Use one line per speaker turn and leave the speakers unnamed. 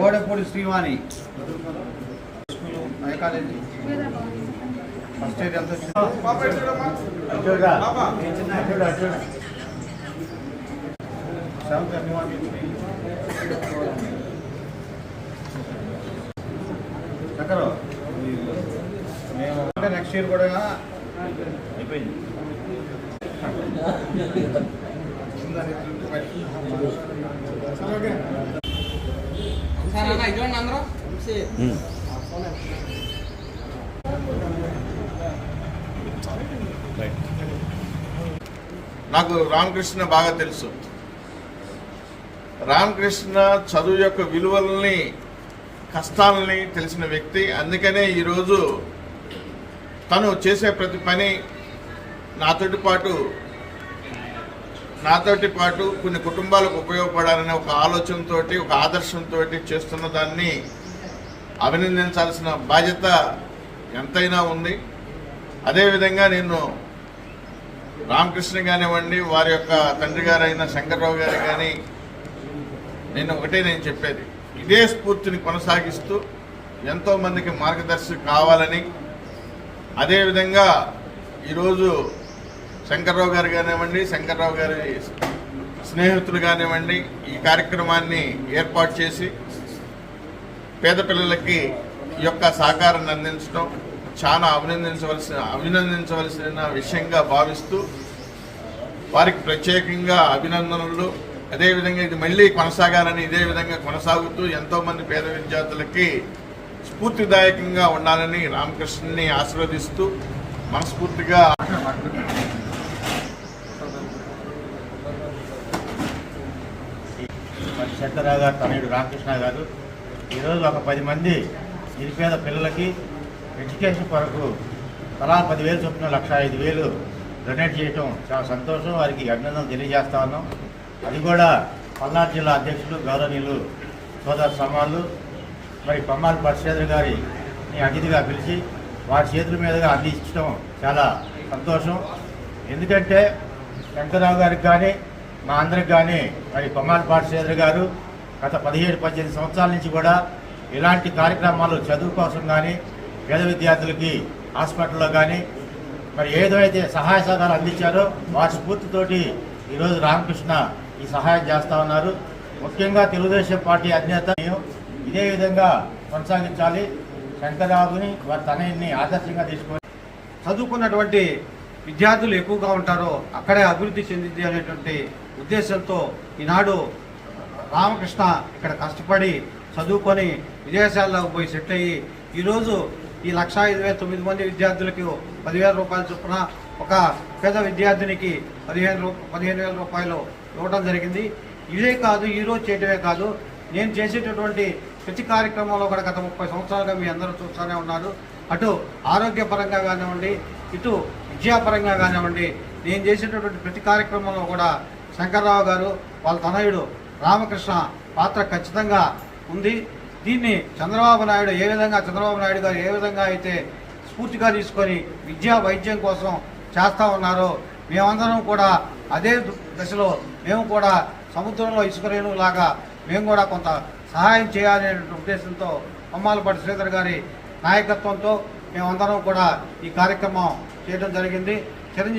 Godapudi Srivani. College. First year ఎంత seventh చక్కరు. మేము అంటే నెక్స్ట్ ఇయర్ కూడా అయిపోయింది.
నాకు రామకృష్ణ బాగా తెలుసు. రామకృష్ణ చదువు యొక్క విలువల్ని కష్టాలని తెలిసిన వ్యక్తి. అందుకనే ఈరోజు తను చేసే ప్రతి పని నాతోటి పాటు నాతోటి పాటు కొన్ని కుటుంబాలకు ఉపయోగపడాలనే ఒక ఆలోచనతోటి ఒక ఆదర్శంతో చేస్తున్న దాన్ని అభినందించాల్సిన బాధ్యత ఎంతైనా ఉంది. అదేవిధంగా నేను రామకృష్ణ కానివ్వండి వారి యొక్క తండ్రి గారైన శంకర్రావు గారు కానీ నేను ఒకటే నేను చెప్పేది. ఇదే స్ఫూర్తిని కొనసాగిస్తూ ఎంతో మందికి మార్గదర్శి కావాలని అదేవిధంగా ఈరోజు శంకర్రావు గారు కానివ్వండి శంకర్రావు గారి స్నేహితులు కానివ్వండి ఈ కార్యక్రమాన్ని ఏర్పాటు చేసి పేద పిల్లలకి ఈ యొక్క సహకారాన్ని అందించడం చాలా అభినందించవలసిన అభినందించవలసిన విషయంగా భావిస్తూ వారికి ప్రత్యేకంగా అభినందనలు. అదేవిధంగా ఇది మళ్ళీ కొనసాగాలని ఇదే విధంగా కొనసాగుతూ ఎంతోమంది పేద విద్యార్థులకి స్ఫూర్తిదాయకంగా ఉండాలని రామకృష్ణుని ఆశీర్వదిస్తూ మనస్ఫూర్తిగా
మరి శంకరరావు గారు తనయుడు రామకృష్ణ గారు ఈరోజు ఒక పది మంది నిరుపేద పిల్లలకి ఎడ్యుకేషన్ కొరకు తలా పదివేలు చొప్పున లక్ష ఐదు వేలు డొనేట్ చేయటం చాలా సంతోషం. వారికి అభినందనలు తెలియజేస్తా ఉన్నాం. అది కూడా పల్నాడు జిల్లా అధ్యక్షులు గౌరవనీయులు సోదర సమాన్లు మరి కొమ్మాలి పరిశ్రేద్ర గారి అతిథిగా పిలిచి వారి చేతుల మీదుగా అందించడం చాలా సంతోషం. ఎందుకంటే శంకరరావు గారికి కానీ మా అందరికి కానీ మరి కొమ్మాల పాఠశాల గారు గత పదిహేడు పద్దెనిమిది సంవత్సరాల నుంచి కూడా ఇలాంటి కార్యక్రమాలు చదువు కోసం కానీ పేద విద్యార్థులకి హాస్పిటల్లో కానీ మరి ఏదైతే సహాయ సహకారాలు అందించారో వారి స్ఫూర్తితోటి ఈరోజు రామకృష్ణ ఈ సహాయం చేస్తా ఉన్నారు. ముఖ్యంగా తెలుగుదేశం పార్టీ అధినేత ఇదే విధంగా కొనసాగించాలి. శంకరరావుని వారి తనయుని ఆదర్శంగా తీసుకొని
చదువుకున్నటువంటి విద్యార్థులు ఎక్కువగా ఉంటారో అక్కడే అభివృద్ధి చెందింది అనేటువంటి ఉద్దేశంతో ఈనాడు రామకృష్ణ ఇక్కడ కష్టపడి చదువుకొని విదేశాల్లో పోయి సెటిల్ అయ్యి ఈరోజు ఈ లక్షా ఐదు వేల తొమ్మిది మంది విద్యార్థులకు పదివేల రూపాయల చొప్పున ఒక పేద విద్యార్థినికి పదిహేను రూ పదిహేను వేల రూపాయలు ఇవ్వడం జరిగింది. ఇదే కాదు ఈరోజు చేయటమే కాదు నేను చేసేటటువంటి ప్రతి కార్యక్రమంలో కూడా గత ముప్పై సంవత్సరాలుగా మీ అందరూ చూస్తూనే ఉన్నారు. అటు ఆరోగ్యపరంగా కానివ్వండి ఇటు విద్యాపరంగా కానివ్వండి నేను చేసేటటువంటి ప్రతి కార్యక్రమంలో కూడా శంకర్రావు గారు వాళ్ళ తనయుడు రామకృష్ణ పాత్ర ఖచ్చితంగా ఉంది. దీన్ని చంద్రబాబు నాయుడు ఏ విధంగా చంద్రబాబు నాయుడు గారు ఏ విధంగా అయితే స్ఫూర్తిగా తీసుకొని విద్యా వైద్యం కోసం చేస్తూ ఉన్నారో మేమందరం కూడా అదే దశలో మేము కూడా సముద్రంలో ఇసుకరేణులాగా మేము కూడా కొంత సహాయం చేయాలనే ఉద్దేశంతో కొమ్మాలపాటి శ్రీధర్ గారి నాయకత్వంతో మేమందరం కూడా ఈ కార్యక్రమం చేయడం జరిగింది. చిరంజీవి